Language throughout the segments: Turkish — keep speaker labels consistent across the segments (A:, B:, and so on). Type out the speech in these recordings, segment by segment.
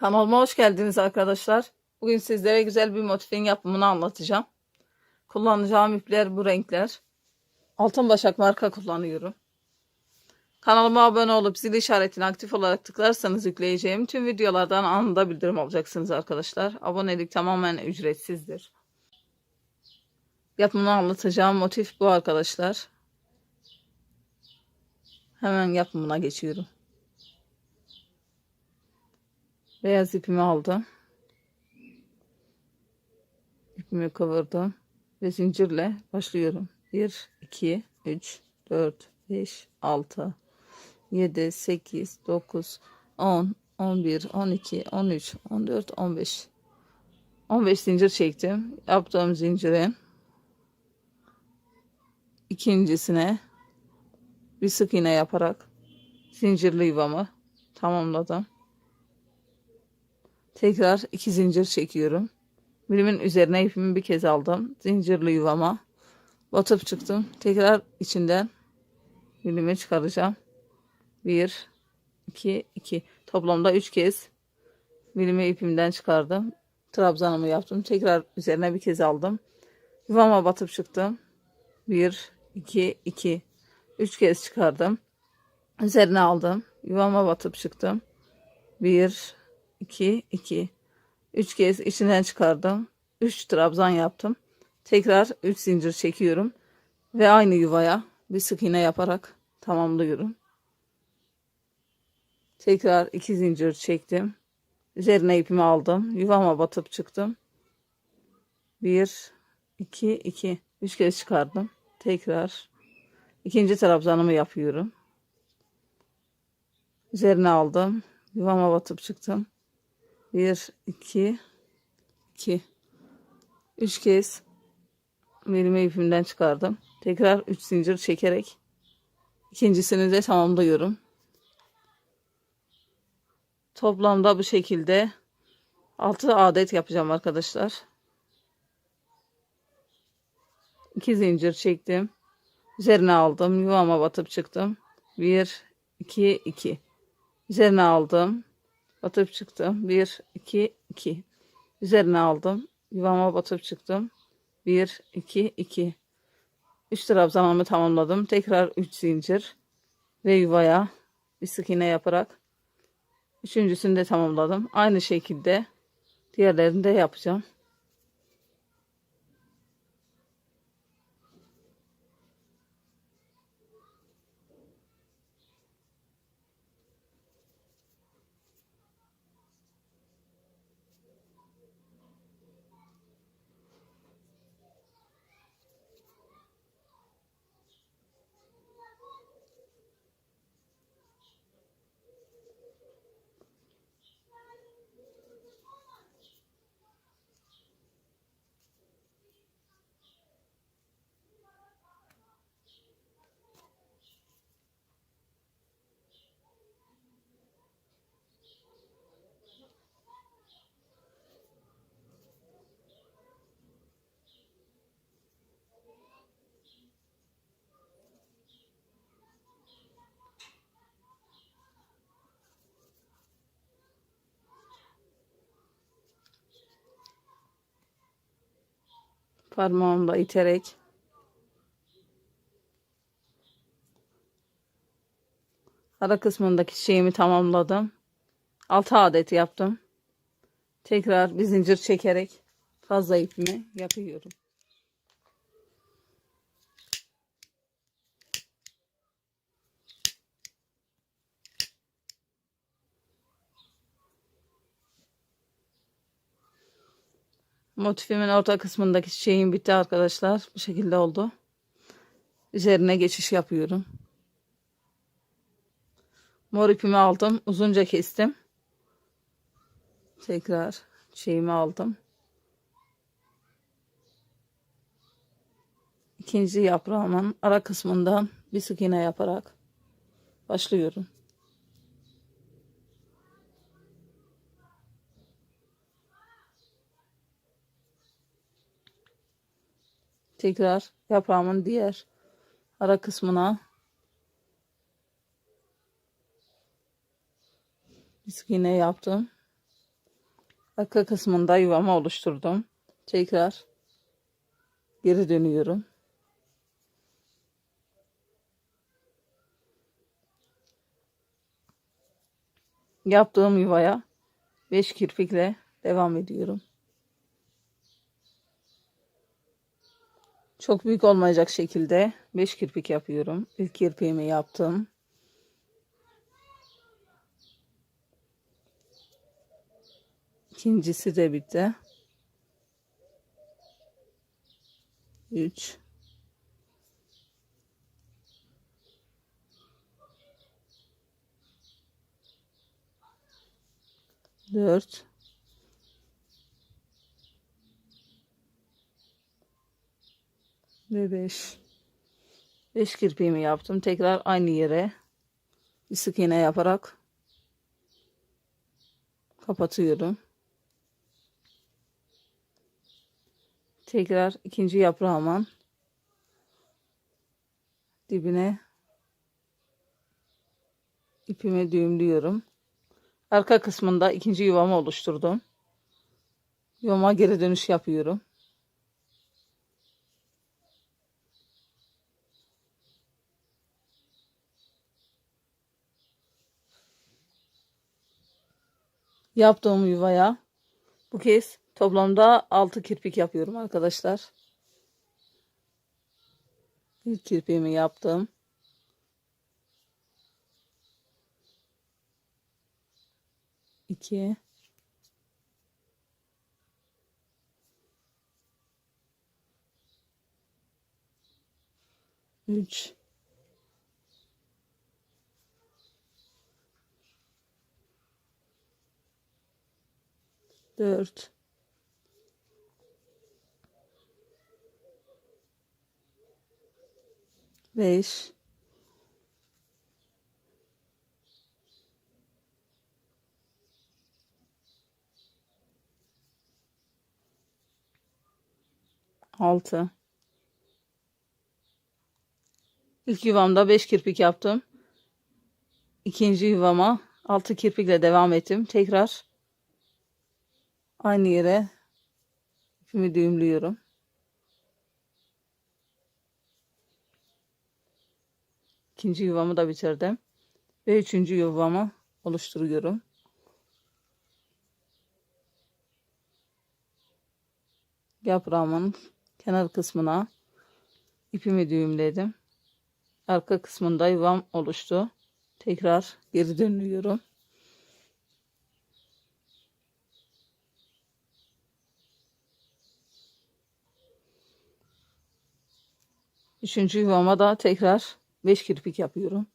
A: Kanalıma hoş geldiniz arkadaşlar. Bugün sizlere güzel bir motifin yapımını anlatacağım. Kullanacağım ipler bu renkler. Altın başak marka kullanıyorum. Kanalıma abone olup zil işaretini aktif olarak tıklarsanız yükleyeceğim tüm videolardan anında bildirim alacaksınız arkadaşlar. Abonelik tamamen ücretsizdir. Yapımını anlatacağım motif bu arkadaşlar. Hemen yapımına geçiyorum. Beyaz ipimi aldım. İpimi kıvırdım. Ve zincirle başlıyorum. 1, 2, 3, 4, 5, 6, 7, 8, 9, 10, 11, 12, 13, 14, 15. 15 zincir çektim. Yaptığım zincirin ikincisine bir sık iğne yaparak zincirli yuvamı tamamladım. Tekrar iki zincir çekiyorum. Birimin üzerine ipimi bir kez aldım. Zincirli yuvama batıp çıktım. Tekrar içinden birimi çıkaracağım. Bir, iki, iki. Toplamda üç kez birimi ipimden çıkardım. Trabzanımı yaptım. Tekrar üzerine bir kez aldım. Yuvama batıp çıktım. Bir, iki, iki. Üç kez çıkardım. Üzerine aldım. Yuvama batıp çıktım. Bir, 2 2 3 kez içinden çıkardım. 3 trabzan yaptım. Tekrar 3 zincir çekiyorum ve aynı yuvaya bir sık iğne yaparak tamamlıyorum. Tekrar 2 zincir çektim. Üzerine ipimi aldım. Yuvama batıp çıktım. 1 2 2 3 kez çıkardım. Tekrar ikinci trabzanımı yapıyorum. Üzerine aldım. Yuvama batıp çıktım. 1 2 2 3 kez verimi ipimden çıkardım. Tekrar 3 zincir çekerek ikincisini de tamamlıyorum. Toplamda bu şekilde 6 adet yapacağım arkadaşlar. 2 zincir çektim. Üzerine aldım. Yuvama batıp çıktım. 1 2 2 Üzerine aldım. Batıp çıktım. 1, 2, 2. Üzerine aldım. Yuvama batıp çıktım. 1, 2, 2. 3 trabzanımı tamamladım. Tekrar 3 zincir ve yuvaya bir sık iğne yaparak üçüncüsünü de tamamladım. Aynı şekilde diğerlerini de yapacağım. Parmağımla iterek ara kısmındaki şeyimi tamamladım. 6 adet yaptım. Tekrar bir zincir çekerek fazla ipimi yapıyorum. Motifimin orta kısmındaki şeyim bitti arkadaşlar. Bu şekilde oldu. Üzerine geçiş yapıyorum. Mor ipimi aldım. Uzunca kestim. Tekrar şeyimi aldım. İkinci yaprağımın ara kısmından bir sık iğne yaparak başlıyorum. Tekrar yaprağımın diğer ara kısmına sık iğne yaptım. Arka kısmında yuvamı oluşturdum. Tekrar geri dönüyorum. Yaptığım yuvaya 5 kirpikle devam ediyorum. Çok büyük olmayacak şekilde 5 kirpik yapıyorum. İlk kirpiğimi yaptım. İkincisi de bitti. 3 4 ve 5 5 kirpiğimi yaptım. Tekrar aynı yere bir sık iğne yaparak kapatıyorum. Tekrar ikinci yaprağımın dibine ipimi düğümlüyorum. Arka kısmında ikinci yuvamı oluşturdum. Yuvama geri dönüş yapıyorum. Yaptığım yuvaya bu kez toplamda 6 kirpik yapıyorum arkadaşlar. İlk kirpiğimi yaptım. İki. Üç. Dört. Beş. Altı. İlk yuvamda 5 kirpik yaptım. İkinci yuvama 6 kirpikle devam ettim. Tekrar aynı yere ipimi düğümlüyorum. İkinci yuvamı da bitirdim. Ve üçüncü yuvamı oluşturuyorum. Yaprağımın kenar kısmına ipimi düğümledim. Arka kısmında yuvam oluştu. Tekrar geri dönüyorum. Üçüncü yuvama da tekrar 5 kirpik yapıyorum.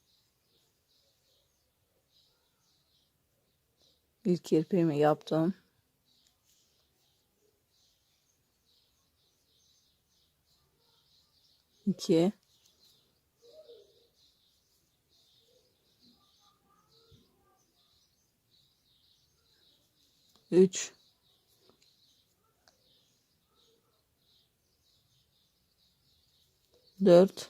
A: İlk kirpiğimi yaptım. İki. Üç. Dört.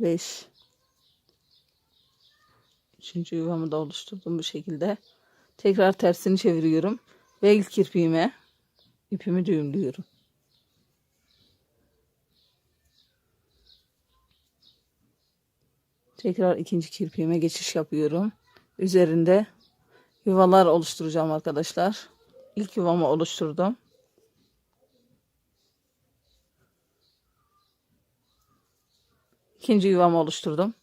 A: Beş. Üçüncü yuvamı da oluşturdum bu şekilde. Tekrar tersini çeviriyorum. Ve ilk kirpiğime ipimi düğümlüyorum. Tekrar ikinci kirpiğime geçiş yapıyorum. Üzerinde yuvalar oluşturacağım arkadaşlar. İlk yuvamı oluşturdum. İkinci yuvamı oluşturdum.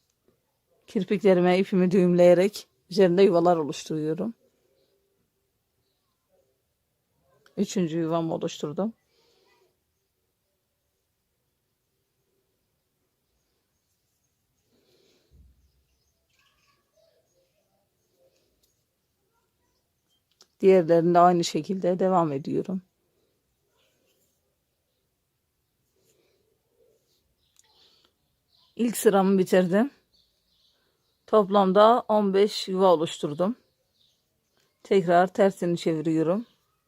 A: Kirpiklerime ipimi düğümleyerek üzerinde yuvalar oluşturuyorum. Üçüncü yuvamı oluşturdum. Diğerlerinde aynı şekilde devam ediyorum. İlk sıramı bitirdim. Toplamda 15 yuva oluşturdum. Tekrar tersini çeviriyorum.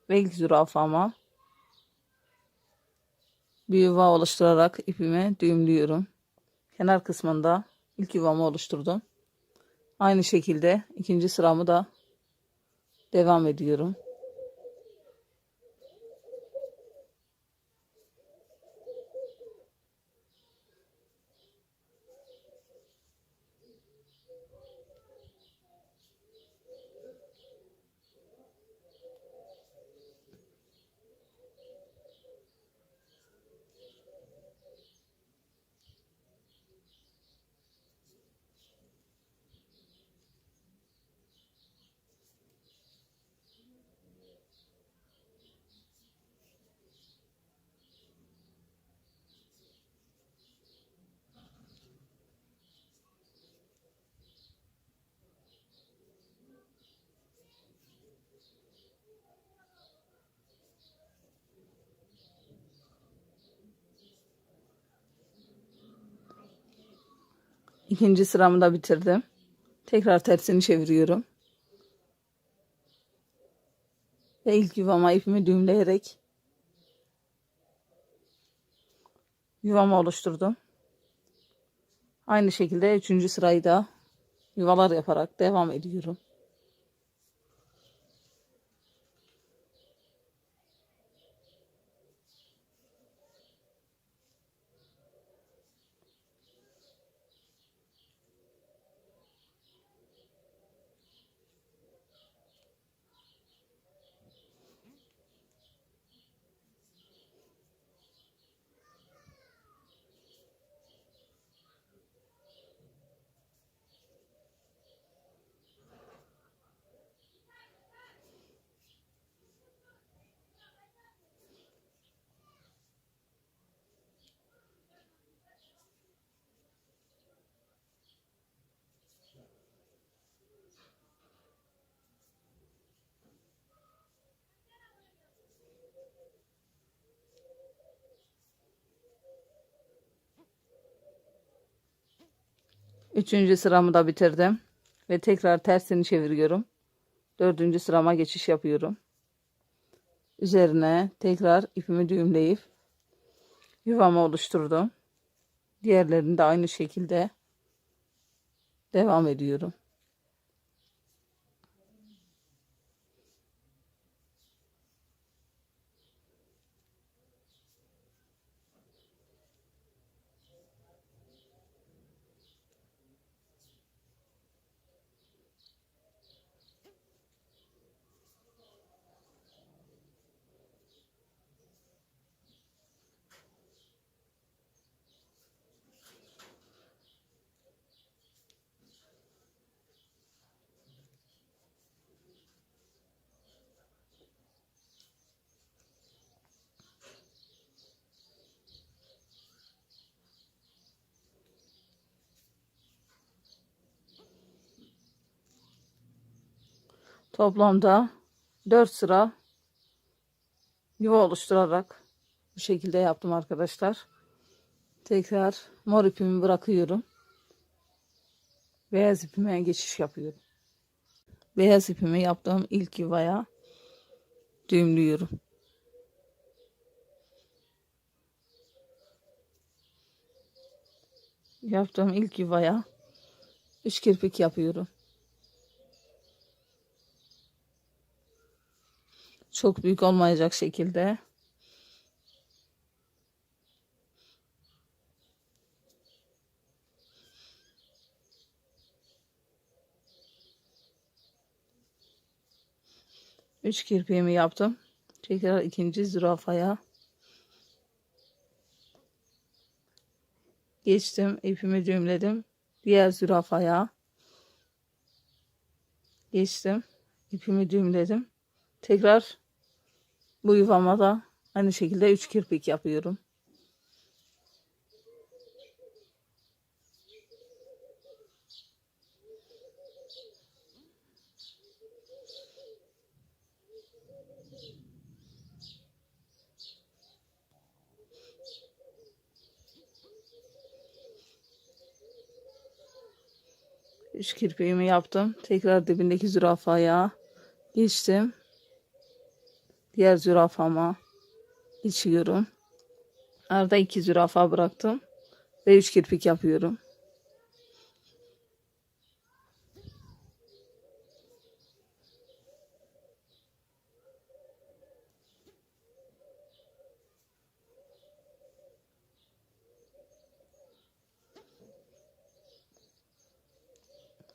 A: Ve ilk zürafama bir yuva oluşturarak ipimi düğümlüyorum. Kenar kısmında ilk yuvamı oluşturdum. Aynı şekilde ikinci sıramı da devam ediyorum. İkinci sıramı da bitirdim. Tekrar tersini çeviriyorum. Ve ilk yuvama ipimi düğümleyerek yuvamı oluşturdum. Aynı şekilde üçüncü sırayı da yuvalar yaparak devam ediyorum. Üçüncü sıramı da bitirdim. Ve tekrar tersini çeviriyorum. Dördüncü sırama geçiş yapıyorum. Üzerine tekrar ipimi düğümleyip yuvamı oluşturdum. Diğerlerini de aynı şekilde devam ediyorum. Toplamda 4 sıra yuva oluşturarak bu şekilde yaptım arkadaşlar. Tekrar mor ipimi bırakıyorum. Beyaz ipime geçiş yapıyorum. Beyaz ipimi yaptığım ilk yuvaya düğümlüyorum. Yaptığım ilk yuvaya 3 kirpik yapıyorum. Çok büyük olmayacak şekilde. Üç kirpiğimi yaptım. Tekrar ikinci zürafaya geçtim. ipimi düğümledim. Diğer zürafaya geçtim. ipimi düğümledim. Tekrar bu yuvama da aynı şekilde 3 kirpik yapıyorum. Üç kirpiğimi yaptım. Tekrar dibindeki zürafaya geçtim. Diğer zürafama geçiyorum. Arada iki zürafa bıraktım. Ve üç kirpik yapıyorum.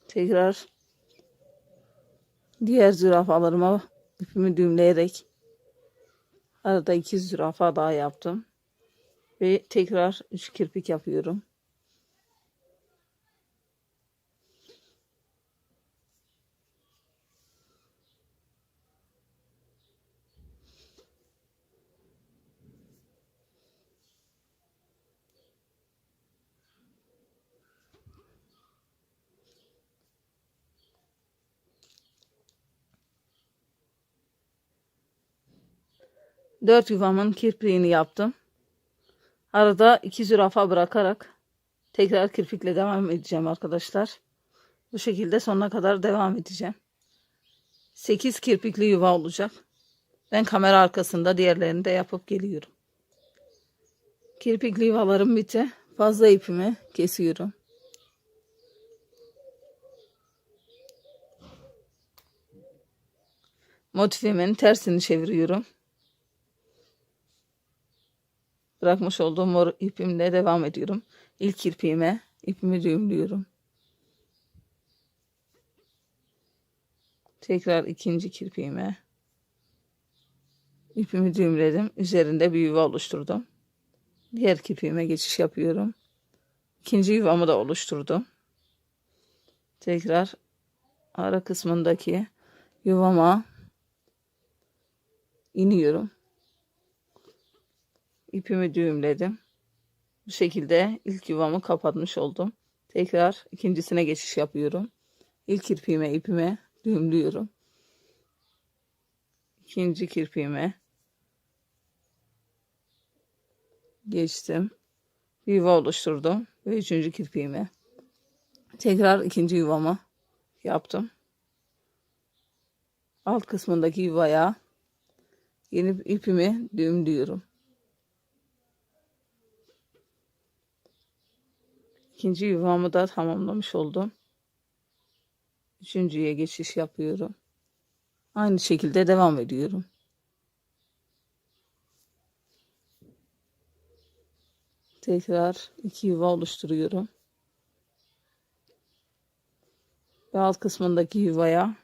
A: Tekrar diğer zürafalarıma ipimi düğümleyerek arada iki zürafa daha yaptım. Ve tekrar üç kirpik yapıyorum. Dört yuvamın kirpiğini yaptım. Arada iki zürafa bırakarak tekrar kirpikle devam edeceğim arkadaşlar. Bu şekilde sonuna kadar devam edeceğim. 8 kirpikli yuva olacak. Ben kamera arkasında diğerlerini de yapıp geliyorum. Kirpikli yuvalarım bitti. Fazla ipimi kesiyorum. Motifimin tersini çeviriyorum. Bırakmış olduğum mor ipimle devam ediyorum. İlk kirpiğime ipimi düğümlüyorum. Tekrar ikinci kirpiğime ipimi düğümledim. Üzerinde bir yuva oluşturdum. Diğer kirpiğime geçiş yapıyorum. İkinci yuvamı da oluşturdum. Tekrar ara kısmındaki yuvama iniyorum. İpimi düğümledim. Bu şekilde ilk yuvamı kapatmış oldum. Tekrar ikincisine geçiş yapıyorum. İlk kirpiğime ipime düğümlüyorum. İkinci kirpiğime geçtim. Bir yuva oluşturdum ve üçüncü kirpiğime tekrar ikinci yuvamı yaptım. Alt kısmındaki yuvaya yeni ipimi düğümlüyorum. İkinci yuvamı da tamamlamış oldum. Üçüncüye geçiş yapıyorum. Aynı şekilde devam ediyorum. Tekrar iki yuva oluşturuyorum. Ve alt kısmındaki yuvaya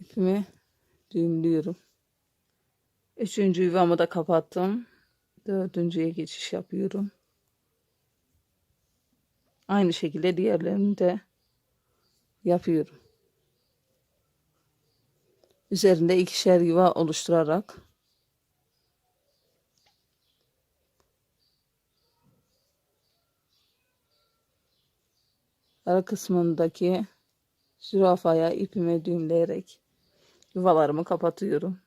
A: ipimi düğümlüyorum. Üçüncü yuvamı da kapattım. Dördüncüye geçiş yapıyorum. Aynı şekilde diğerlerini de yapıyorum. Üzerinde ikişer yuva oluşturarak ara kısmındaki zürafaya ipime düğümleyerek yuvalarımı kapatıyorum.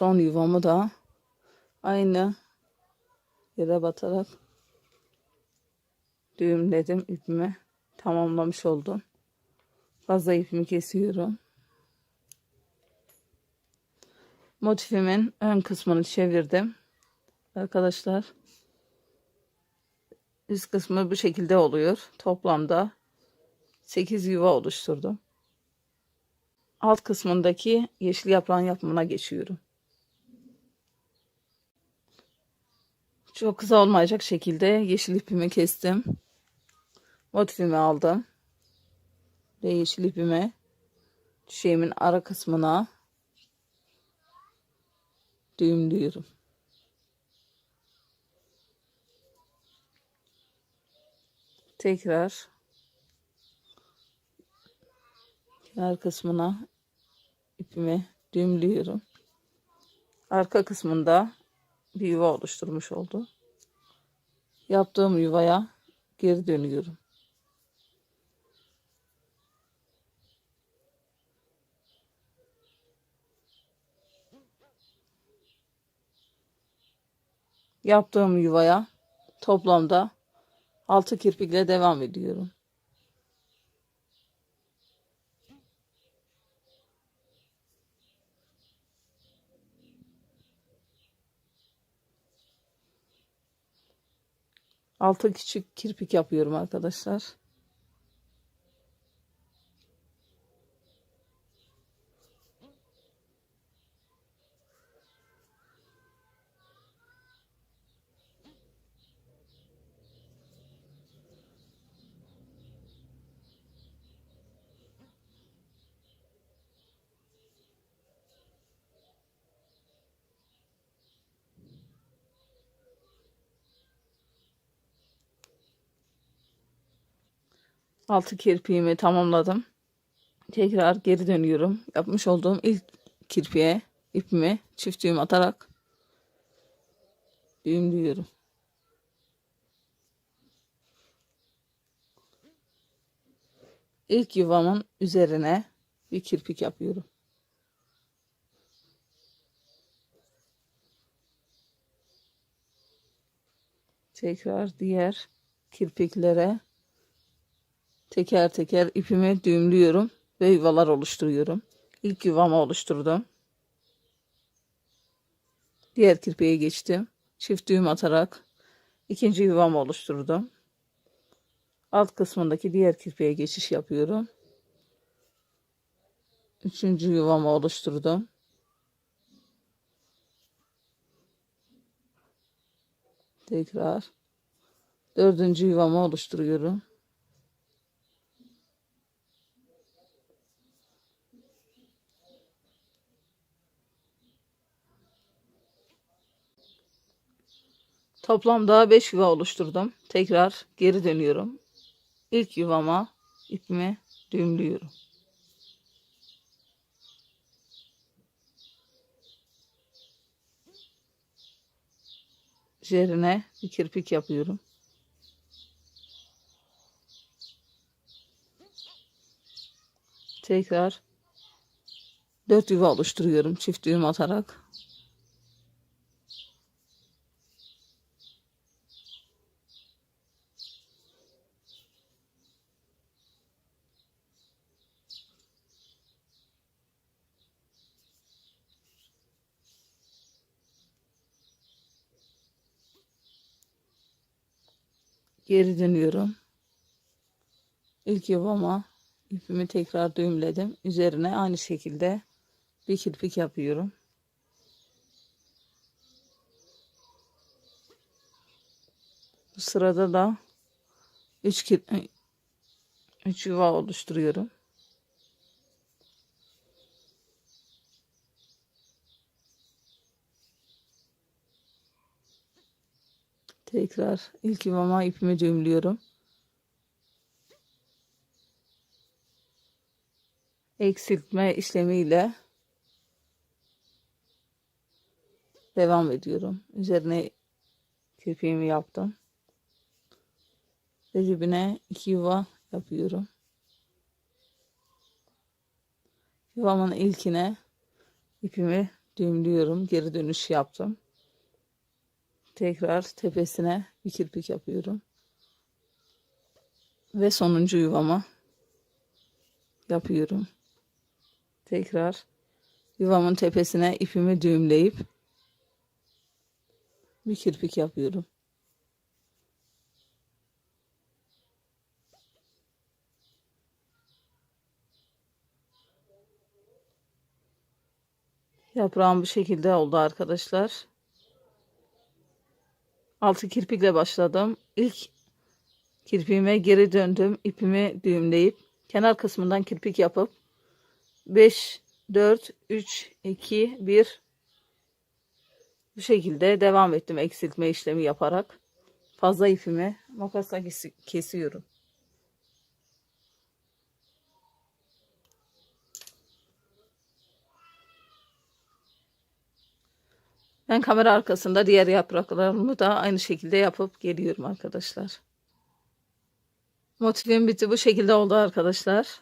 A: Son yuvamı da aynı yere batarak düğümledim ipimi tamamlamış oldum. Fazla ipimi kesiyorum. motifimin ön kısmını çevirdim. Arkadaşlar üst kısmı bu şekilde oluyor. Toplamda 8 yuva oluşturdum. Alt kısmındaki yeşil yaprağın yapımına geçiyorum. Çok kısa olmayacak şekilde yeşil ipimi kestim. Motifimi aldım. Ve yeşil ipimi çiçeğimin ara kısmına düğümlüyorum. Tekrar kenar kısmına ipimi düğümlüyorum. Arka kısmında bir yuva oluşturmuş oldu. Yaptığım yuvaya geri dönüyorum. Yaptığım yuvaya toplamda 6 kirpikle devam ediyorum. Altı küçük kirpik yapıyorum arkadaşlar. Altı kirpiğimi tamamladım. Tekrar geri dönüyorum. Yapmış olduğum ilk kirpiğe ipimi çift düğüm atarak düğümlüyorum. İlk yuvamın üzerine bir kirpik yapıyorum. Tekrar diğer kirpiklere teker teker ipimi düğümlüyorum ve yuvalar oluşturuyorum. İlk yuvamı oluşturdum. Diğer kirpiğe geçtim. Çift düğüm atarak ikinci yuvamı oluşturdum. Alt kısmındaki diğer kirpiğe geçiş yapıyorum. Üçüncü yuvamı oluşturdum. Tekrar dördüncü yuvamı oluşturuyorum. Toplamda 5 yuva oluşturdum. Tekrar geri dönüyorum. İlk yuvama ipimi düğümlüyorum. Üzerine bir kirpik yapıyorum. Tekrar 4 yuva oluşturuyorum çift düğüm atarak. Geri dönüyorum. İlk yuvama ipimi tekrar düğümledim. Üzerine aynı şekilde bir kirpik yapıyorum. Bu sırada da 3 kir 3 yuva oluşturuyorum. Tekrar ilk yuvama ipimi düğümlüyorum. Eksiltme işlemiyle devam ediyorum. Üzerine kirpiğimi yaptım. Ve dibine iki yuva yapıyorum. Yuvamın ilkine ipimi düğümlüyorum. Geri dönüş yaptım. Tekrar tepesine bir kirpik yapıyorum. Ve sonuncu yuvama yapıyorum. Tekrar yuvamın tepesine ipimi düğümleyip bir kirpik yapıyorum. Yaprağım bu şekilde oldu arkadaşlar. Altı kirpikle başladım. İlk kirpiğime geri döndüm. İpimi düğümleyip kenar kısmından kirpik yapıp 5, 4, 3, 2, 1 bu şekilde devam ettim eksiltme işlemi yaparak. Fazla ipimi makasla kesi- kesiyorum. Ben kamera arkasında diğer yapraklarımı da aynı şekilde yapıp geliyorum arkadaşlar. Motifim bitti bu şekilde oldu arkadaşlar.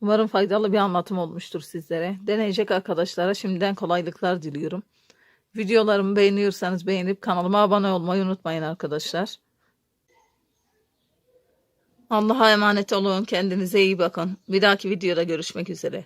A: Umarım faydalı bir anlatım olmuştur sizlere. Deneyecek arkadaşlara şimdiden kolaylıklar diliyorum. Videolarımı beğeniyorsanız beğenip kanalıma abone olmayı unutmayın arkadaşlar. Allah'a emanet olun. Kendinize iyi bakın. Bir dahaki videoda görüşmek üzere.